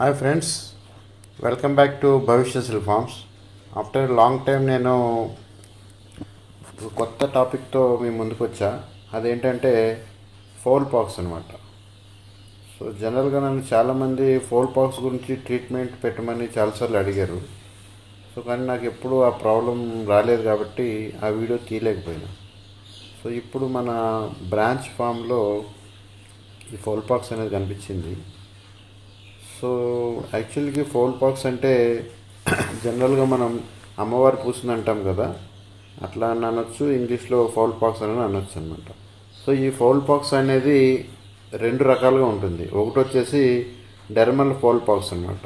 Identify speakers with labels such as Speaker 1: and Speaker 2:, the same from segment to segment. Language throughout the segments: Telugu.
Speaker 1: Hi friends welcome back to Bhavishya silk farms after long time నేను కొత్త టాపిక్తో మీ ముందుకు వచ్చా. అదేంటంటే ఫోల్ పాక్స్ అనమాట సో జనరల్గా నన్ను చాలామంది ఫోల్ పాక్స్ గురించి ట్రీట్మెంట్ పెట్టమని చాలాసార్లు అడిగారు. సో కానీ నాకు ఎప్పుడూ ఆ ప్రాబ్లం రాలేదు కాబట్టి ఆ వీడియో తీయలేకపోయినా. సో ఇప్పుడు మన బ్రాంచ్ ఫామ్లో ఈ ఫోల్ పాక్స్ అనేది కనిపించింది. సో యాక్చువల్గా ఫోల్ పాక్స్ అంటే జనరల్గా మనం అమ్మవారి పూసింది అంటాం కదా అట్లా అని అనొచ్చు ఇంగ్లీష్లో ఫౌల్ పాక్స్ అని అనొచ్చు అనమాట సో ఈ ఫౌల్ పాక్స్ అనేది రెండు రకాలుగా ఉంటుంది. ఒకటి వచ్చేసి డెర్మల్ ఫోల్ పాక్స్ అనమాట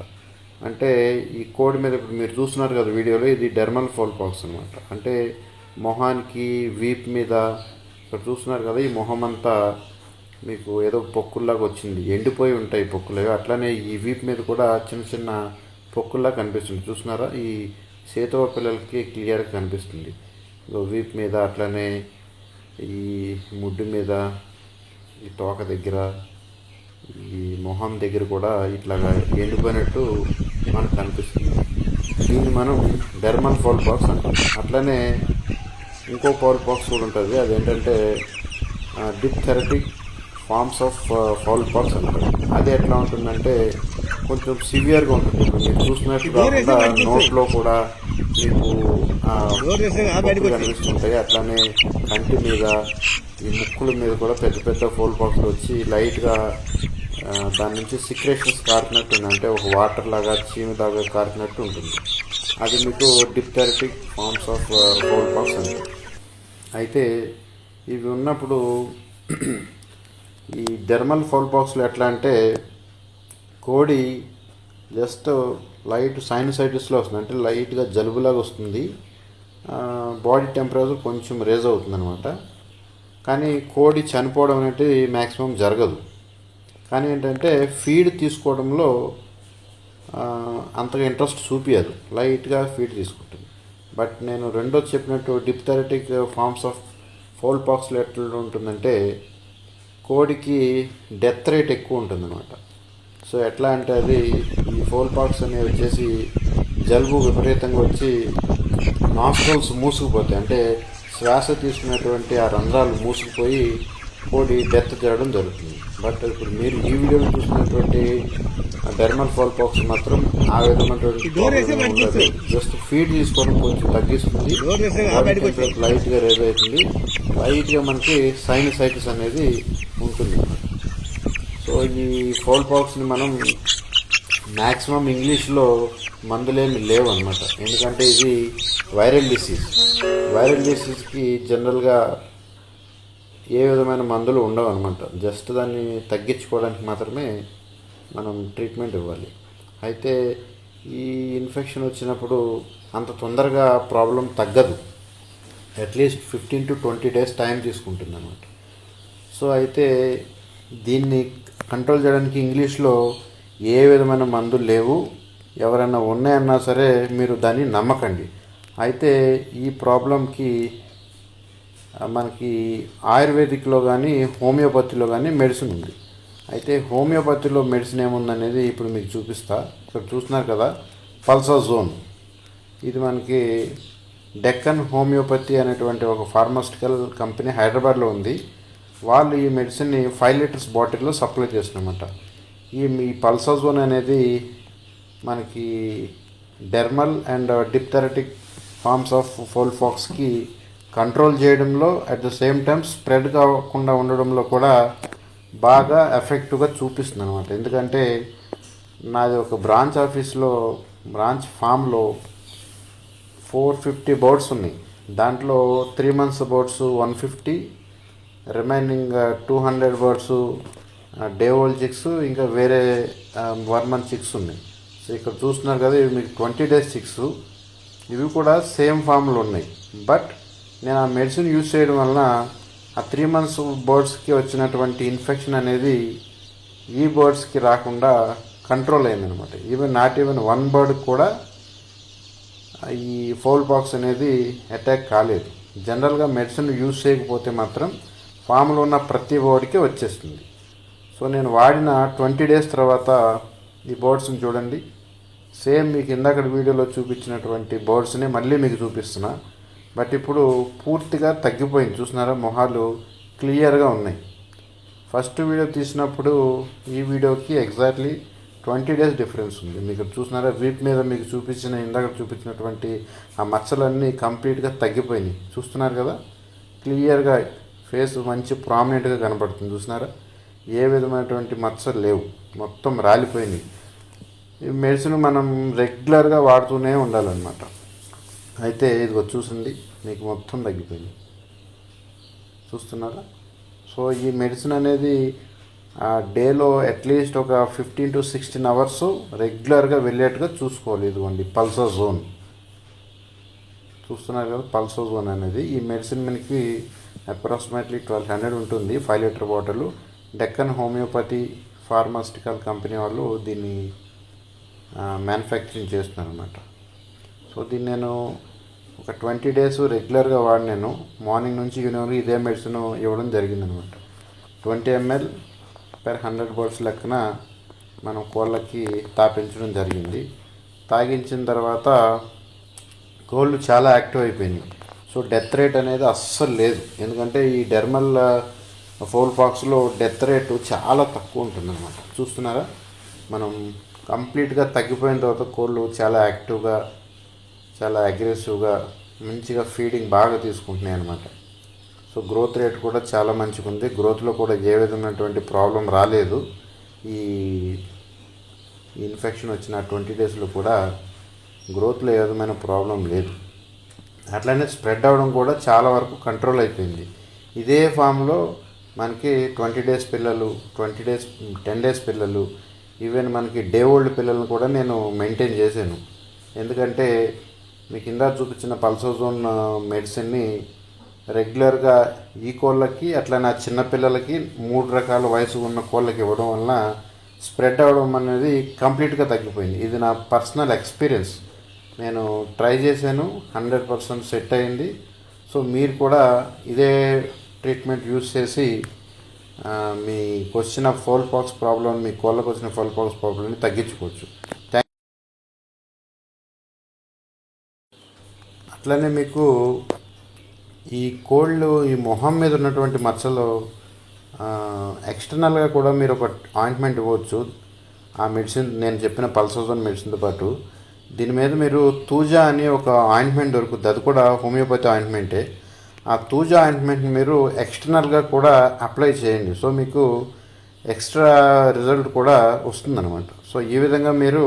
Speaker 1: అంటే ఈ కోడి మీద ఇప్పుడు మీరు చూస్తున్నారు కదా వీడియోలో ఇది డెర్మల్ ఫౌల్ పాక్స్ అనమాట అంటే మొహానికి వీప్ మీద ఇక్కడ చూస్తున్నారు కదా ఈ మొహం అంతా మీకు ఏదో పొక్కుల్లాగా వచ్చింది. ఎండిపోయి ఉంటాయి పొక్కులు. అట్లానే ఈ వీప్ మీద కూడా చిన్న చిన్న పొక్కుల్లా కనిపిస్తుంది. చూస్తున్నారా? ఈ సేతవ పిల్లలకి క్లియర్గా కనిపిస్తుంది. వీప్ మీద అట్లానే ఈ ముడ్డు మీద ఈ తోక దగ్గర ఈ మొహం దగ్గర కూడా ఇట్లాగా ఎండిపోయినట్టు మనకు కనిపిస్తుంది. దీన్ని మనం డెర్మల్ ఫోల్ బాక్స్ అంటాం. అట్లనే ఇంకో ఫోల్ బాక్స్ కూడా ఉంటుంది. అదేంటంటే diphtheritic forms of fowl pox అంటారు. అది ఎట్లా ఉంటుందంటే కొంచెం సివియర్గా ఉంటుంది. ఇప్పుడు మీరు చూసినట్టు కాకుండా నోట్లో కూడా మీకు కనిపిస్తుంటాయి. అట్లానే కంటి మీద ఈ ముక్కుల మీద కూడా పెద్ద పెద్ద ఫోల్ పాక్స్ వచ్చి లైట్గా దాని నుంచి సిక్రేషన్స్ కారినట్టు ఉంది అంటే ఒక వాటర్ లాగా చీమి లాగా కారినట్టు ఉంటుంది. అది మీకు diphtheritic forms of fowl pox అంటారు. అయితే ఇవి ఉన్నప్పుడు ఈ డెర్మల్ ఫోల్ బాక్స్లో ఎట్లా అంటే కోడి జస్ట్ లైట్ సైనసైటిస్లో వస్తుంది. అంటే లైట్గా జలుబులాగా వస్తుంది. బాడీ టెంపరేచర్ కొంచెం రేజ్ అవుతుంది అనమాట కానీ కోడి చనిపోవడం అనేది మ్యాక్సిమం జరగదు. కానీ ఏంటంటే ఫీడ్ తీసుకోవడంలో అంతగా ఇంట్రెస్ట్ చూపించదు లైట్గా ఫీడ్ తీసుకుంటుంది. బట్ నేను రెండో చెప్పినట్టు డిప్థరటిక్ ఫార్మ్స్ ఆఫ్ ఫోల్ పాక్స్లో ఎట్లా ఉంటుందంటే కోడికి డెత్ రేట్ ఎక్కువ ఉంటుందన్నమాట. సో ఎట్లా అంటే అది ఈ ఫోల్ పాక్స్ అనేవి వచ్చేసి జలుబు విపరీతంగా వచ్చి నాస్ట్రల్స్ మూసుకుపోతాయి. అంటే శ్వాస తీసుకున్నటువంటి ఆ రంధ్రాలు మూసుకుపోయి కోడి డెత్ జరగడం జరుగుతుంది. బట్ ఇప్పుడు మీరు ఈ వీడియోలో చూసినటువంటి డెర్మల్ ఫోల్ పాక్స్ మాత్రం ఆ విధమైనటువంటి జస్ట్ ఫీడ్ తీసుకోవడం కొంచెం తగ్గిస్తుంది. లైట్గా రేజ్ అవుతుంది. లైట్గా మనకి సైనసైటిస్ అనేది ఉంటుంది. సో ఈ ఫోల్ పాక్స్ని మనం మాక్సిమం ఇంగ్లీష్లో మందులేమి లేవు అనమాట ఎందుకంటే ఇది వైరల్ డిసీజ్ వైరల్ డిసీజ్కి జనరల్గా ఏ విధమైన మందులు ఉండవు అనమాట జస్ట్ దాన్ని తగ్గించుకోవడానికి మాత్రమే మనం ట్రీట్మెంట్ ఇవ్వాలి. అయితే ఈ ఇన్ఫెక్షన్ వచ్చినప్పుడు అంత తొందరగా ప్రాబ్లం తగ్గదు. At least fifteen to twenty days time తీసుకుంటుంది అనమాట సో అయితే దీన్ని కంట్రోల్ చేయడానికి ఇంగ్లీష్లో ఏ విధమైన మందులు లేవు. ఎవరైనా ఉన్నాయన్నా సరే మీరు దాన్ని నమ్మకండి. అయితే ఈ ప్రాబ్లంకి మనకి ఆయుర్వేదిక్లో కానీ హోమియోపతిలో కానీ మెడిసిన్ ఉంది. అయితే హోమియోపతిలో మెడిసిన్ ఏముందనేది ఇప్పుడు మీకు చూపిస్తా. ఇక్కడ చూస్తున్నారు కదా పల్సాజోన్ ఇది మనకి డెక్కన్ హోమియోపతి అనేటువంటి ఒక ఫార్మాసిటికల్ కంపెనీ హైదరాబాద్లో ఉంది. వాళ్ళు ఈ మెడిసిన్ని ఫైవ్ లీటర్స్ బాటిల్లో సప్లై చేస్తున్నమాట ఈ ఈ పల్సాజోన్ అనేది మనకి dermal and diphtheritic forms of fowl ఫాక్స్కి control చేయడంలో at the same time spread కాకుండా ఉండడంలో కూడా బాగా ఎఫెక్టివ్గా చూపిస్తుంది అనమాట ఎందుకంటే నాది ఒక బ్రాంచ్ ఆఫీస్లో బ్రాంచ్ ఫామ్లో ఫోర్ ఫిఫ్టీ బోర్డ్స్ ఉన్నాయి. దాంట్లో three months birds one fifty remaining two hundred birds day old chicks ఇంకా వేరే వన్ మంత్ చిక్స్ ఉన్నాయి. సో ఇక్కడ చూస్తున్నారు కదా ఇవి మీకు ట్వంటీ డేస్ చిక్స్. ఇవి కూడా సేమ్ ఫామ్లో ఉన్నాయి. బట్ నేను ఆ మెడిసిన్ యూజ్ చేయడం వలన ఆ త్రీ మంత్స్ బర్డ్స్కి వచ్చినటువంటి ఇన్ఫెక్షన్ అనేది ఈ బర్డ్స్కి రాకుండా కంట్రోల్ అయిందనమాట even not even one bird కూడా ఈ ఫౌల్ బాక్స్ అనేది అటాక్ కాలేదు. జనరల్గా మెడిసిన్ యూజ్ చేయకపోతే మాత్రం ఫామ్లో ఉన్న ప్రతి బర్డ్కి వచ్చేస్తుంది. సో నేను వాడిన ట్వంటీ డేస్ తర్వాత ఈ బర్డ్స్ని చూడండి. సేమ్ మీకు ఇందాక వీడియోలో చూపించినటువంటి బర్డ్స్ని మళ్ళీ మీకు చూపిస్తున్నా. బట్ ఇప్పుడు పూర్తిగా తగ్గిపోయింది. చూసినారా మొహాలు క్లియర్గా ఉన్నాయి. ఫస్ట్ వీడియో తీసినప్పుడు ఈ వీడియోకి ఎగ్జాక్ట్లీ ట్వంటీ డేస్ డిఫరెన్స్ ఉంది. మీకు చూసినారా వీప్ మీద మీకు చూపించిన ఇందాక చూపించినటువంటి ఆ మచ్చలన్నీ కంప్లీట్గా తగ్గిపోయినాయి. చూస్తున్నారు కదా? క్లియర్గా ఫేస్ మంచి ప్రామినెంట్గా కనపడుతుంది. చూసినారా ఏ విధమైనటువంటి మచ్చలు లేవు. మొత్తం రాలిపోయినాయి. ఈ మెడిసిన్ మనం రెగ్యులర్గా వాడుతూనే ఉండాలన్నమాట. అయితే ఇదిగో చూసింది మీకు మొత్తం తగ్గిపోయింది. చూస్తున్నారా? సో ఈ మెడిసిన్ అనేది ఆ డేలో అట్లీస్ట్ ఒక ఫిఫ్టీన్ టు సిక్స్టీన్ అవర్స్ రెగ్యులర్గా వెళ్ళేట్టుగా చూసుకోవాలి. ఇదిగోండి పల్సర్ జోన్ చూస్తున్నారు కదా పల్సర్ జోన్ అనేది. ఈ మెడిసిన్ మనకి అప్రాక్సిమేట్లీ ట్వెల్వ్ హండ్రెడ్ ఉంటుంది. Five litre bottle. Deccan homeopathy pharmaceutical company వాళ్ళు దీన్ని మ్యానుఫ్యాక్చరింగ్ చేస్తున్నారు అన్నమాట సో దీన్ని నేను ఒక ట్వంటీ డేస్ రెగ్యులర్గా వాడినాను. మార్నింగ్ నుంచి ఈవినింగ్ వరకు ఇదే మెడిసిన్ ఇవ్వడం జరిగింది అనమాట twenty ML per hundred birds లెక్కన మనం కోళ్ళకి తాపించడం జరిగింది. తాగించిన తర్వాత కోళ్ళు చాలా యాక్టివ్ అయిపోయింది సో డెత్ రేట్ అనేది అస్సలు లేదు. ఎందుకంటే ఈ డెర్మల్ ఫోల్ ఫాక్స్లో డెత్ రేటు చాలా తక్కువ ఉంటుందన్నమాట. చూస్తున్నారా? మనం కంప్లీట్గా తగ్గిపోయిన తర్వాత కోళ్ళు చాలా యాక్టివ్గా చాలా అగ్రెసివ్గా మంచిగా ఫీడింగ్ బాగా తీసుకుంటున్నాయి అనమాట సో గ్రోత్ రేట్ కూడా చాలా మంచిగా ఉంది. గ్రోత్లో కూడా ఏ విధమైనటువంటి ప్రాబ్లం రాలేదు. ఈ ఇన్ఫెక్షన్ వచ్చిన ట్వంటీ డేస్లో కూడా గ్రోత్లో ఏ విధమైన ప్రాబ్లం లేదు. అట్లనే స్ప్రెడ్ అవ్వడం కూడా చాలా వరకు కంట్రోల్ అయిపోయింది. ఇదే ఫామ్లో మనకి ట్వంటీ డేస్ పిల్లలు ట్వంటీ డేస్ టెన్ డేస్ పిల్లలు ఈవెన్ మనకి డే ఓల్డ్ పిల్లలను కూడా నేను మెయింటైన్ చేశాను. ఎందుకంటే మీకు ఇందా చూపించిన పల్సోజోన్ మెడిసిన్ని రెగ్యులర్గా ఈ కోళ్ళకి అట్లా నా చిన్నపిల్లలకి మూడు రకాల వయసు ఉన్న కోళ్ళకి ఇవ్వడం వలన స్ప్రెడ్ అవ్వడం అనేది కంప్లీట్గా తగ్గిపోయింది. ఇది నా పర్సనల్ ఎక్స్పీరియన్స్. నేను ట్రై చేశాను హండ్రెడ్ పర్సెంట్ సెట్ అయింది. సో మీరు కూడా ఇదే ట్రీట్మెంట్ యూస్ చేసి మీకు వచ్చిన ఫోల్ పాక్స్ ప్రాబ్లం మీ కోళ్ళకు వచ్చిన ఫోల్ పాక్స్ ప్రాబ్లమ్ని తగ్గించుకోవచ్చు. అట్లనే మీకు ఈ కోళ్ళు ఈ మొహం మీద ఉన్నటువంటి మచ్చలు ఎక్స్టర్నల్గా కూడా మీరు ఒక ఆయింట్మెంట్ ఇవ్వచ్చు. ఆ మెడిసిన్ నేను చెప్పిన పల్సోజన్ మెడిసిన్తో పాటు. దీని మీద మీరు తూజా అని ఒక ఆయింట్మెంట్ దొరుకుతుంది. అది కూడా హోమియోపతి ఆయింట్మెంటే ఆ తూజా ఆయింట్మెంట్ మీరు ఎక్స్టర్నల్గా కూడా అప్లై చేయండి. సో మీకు ఎక్స్ట్రా రిజల్ట్ కూడా వస్తుందన్నమాట. సో ఈ విధంగా మీరు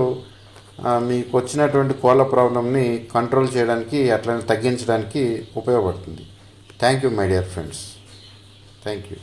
Speaker 1: మీకు వచ్చినటువంటి కోళ్ళ ప్రాబ్లమ్ని కంట్రోల్ చేయడానికి అట్లనే తగ్గించడానికి ఉపయోగపడుతుంది. Thank you my dear friends thank you